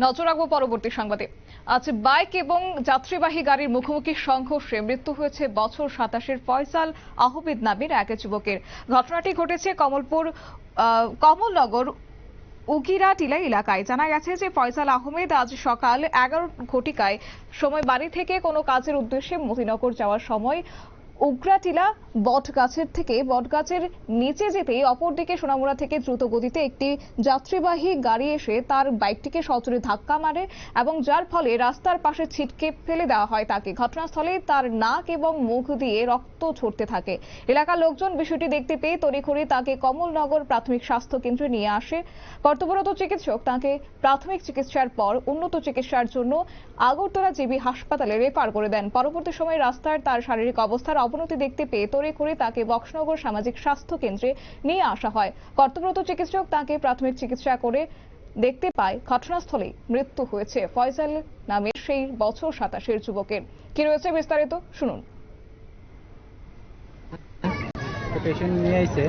নজর রাখব পরবর্তী সংবাদে। আজ বাইক এবং যাত্রীবাহী গাড়ির মুখোমুখি সংঘর্ষে মৃত্যু হয়েছে বছর সাতাশের ফয়সাল আহমেদ নামের এক যুবকের। ঘটনাটি ঘটেছে কমলপুর কমলনগর উকিরা টিলা এলাকায়। জানা গেছে যে ফয়সাল আহমেদ আজ সকাল এগারো ঘটিকায় সময় বাড়ি থেকে কোনো কাজের উদ্দেশ্যে মতিনগর যাওয়ার সময় উগ্রাটিলা বটগাছের থেকে, বটগাছের নিচে যেতেই অপরদিকে সোনামুড়া থেকে দ্রুত গতিতে একটি যাত্রীবাহী গাড়ি এসে তার বাইকটিকে সজোরে ধাক্কা মারে এবং যার ফলে রাস্তার পাশে ছিটকে ফেলে দেওয়া হয় তাকে। ঘটনাস্থলে তার নাক এবং মুখ দিয়ে রক্ত ছড়তে থাকে। এলাকার লোকজন বিষয়টি দেখতে পেয়ে তড়িঘড়ি তাকে কমলনগর প্রাথমিক স্বাস্থ্য কেন্দ্রে নিয়ে আসে। কর্তব্যরত চিকিৎসক তাকে প্রাথমিক চিকিৎসার পর উন্নত চিকিৎসার জন্য আগরতলা জিবি হাসপাতালে রেফার করে দেন। পরবর্তী সময় রাস্তার তার শারীরিক অবস্থার অবনতি দেখতে পেয়ে তড়িঘড়ি তাকে বক্সনগর সামাজিক স্বাস্থ্য কেন্দ্রে নিয়ে আসা হয়। কর্তব্যরত চিকিৎসক তাকে প্রাথমিক চিকিৎসা করে দেখতে পায়। ঘটনাস্থলে মৃত্যু হয়েছে। ফয়সাল নামের সেই বছর সাতাশের যুবকের। কি রয়েছে বিস্তারিত? শুনুন। পেশেন্ট নিয়ে আইছে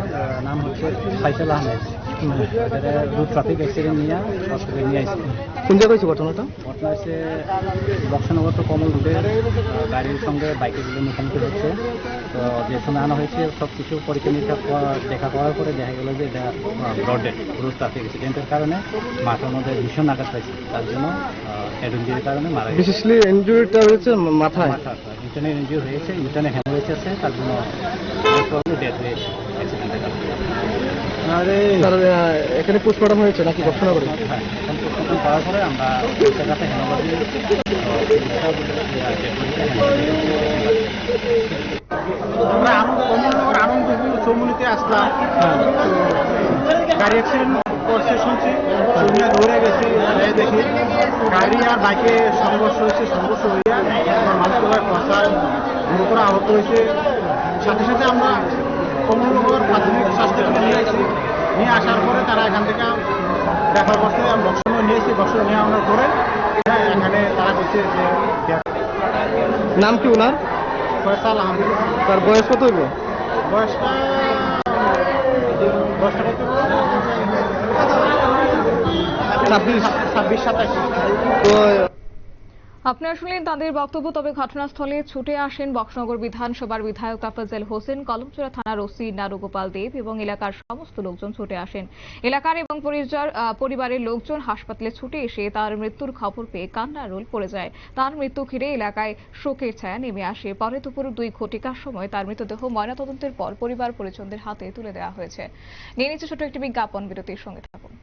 নাম হচ্ছে Faisal Ahmed. Road traffic accident নিয়ে হসপিটালে নিয়ে আইছে। কোন জায়গায় হয়েছে ঘটনাটা? ঘটনা হচ্ছে বক্সনগর তো কমল রোডে। আহ, গাড়ির সঙ্গে বাইকেরগুলো মুখোমুখি হচ্ছে তো যে সময় আনা হয়েছে সব কিছু পরীক্ষা নিরীক্ষা দেখা করার পরে দেখা গেল যে এটা ব্রডে রোড ট্রাফিক অ্যাক্সিডেন্টের কারণে মাথার মধ্যে ভীষণ আঘাত পাইছে। তার জন্য হেড ইঞ্জুরির কারণে মারা গেছে। বিশেষলি ইনজুরিটা হয়েছে মাথায়? মাথা ইন্টারনে ইঞ্জুরি হয়েছে ইন্টারনে হ্যামরেজ আছে তার জন্য ডেথ হয়েছে অ্যাক্সিডেন্টের কারণে। এখানে পোস্টমর্টম হয়েছে নাকি? ঘটনা করে হ্যাঁ পোস্টমর্টম করার পরে আমরা হেমাবাদী আমরা কমলনগর আনন্দ চৌমুনিতে আসলাম গাড়ি অ্যাক্সিডেন্ট করছে। শুনছি শুনে দৌড়ে গেছি দেখি গাড়ি আর বাইকে সংঘর্ষ হয়েছে সংঘর্ষ হইয়া আমার মানুষগুলো পৌঁছায় গুরুতর আহত হয়েছে সাথে সাথে আমরা কমলনগর প্রাথমিক স্বাস্থ্যকেন্দ্রে নিয়ে আসি নিয়ে আসার পরে তারা এখান থেকে দেখা করছে আমি বক্সনগর নিয়ে এসেছি নিয়ে পরে হ্যাঁ, এখানে তারা বলছে যে নাম কি ওনার? ফয়সাল আহমেদ। তার বয়স কত হইব? বয়সটা বয়সটা কত? ছাব্বিশ। ছাব্বিশ সাতাশ তো আপনারা শুনলেন তাদের বক্তব্য, তবে ঘটনাস্থলে ছুটে আসেন বক্সনগর বিধানসভার বিধায়ক তাফাজ্জেল হোসেন, কলমচুরা থানার ওসি নারুগোপাল দেব এবং এলাকার সমস্ত লোকজন ছুটে আসেন। এলাকার এবং পরিবারের লোকজন হাসপাতালে ছুটে এসে তার মৃত্যুর খবর পেয়ে কান্নার রোল পড়ে যায়। তার মৃত্যু ঘিরে এলাকায় শোকের ছায়া নেমে আসে। পরে দুপুর দুই ঘটিকার সময় তার মৃতদেহ ময়নাতদন্তের পর পরিবার পরিজনদের হাতে তুলে দেওয়া হয়েছে। নিয়ে নিচ্ছে ছোট একটি বিজ্ঞাপন, বিরতির সঙ্গে থাকুন।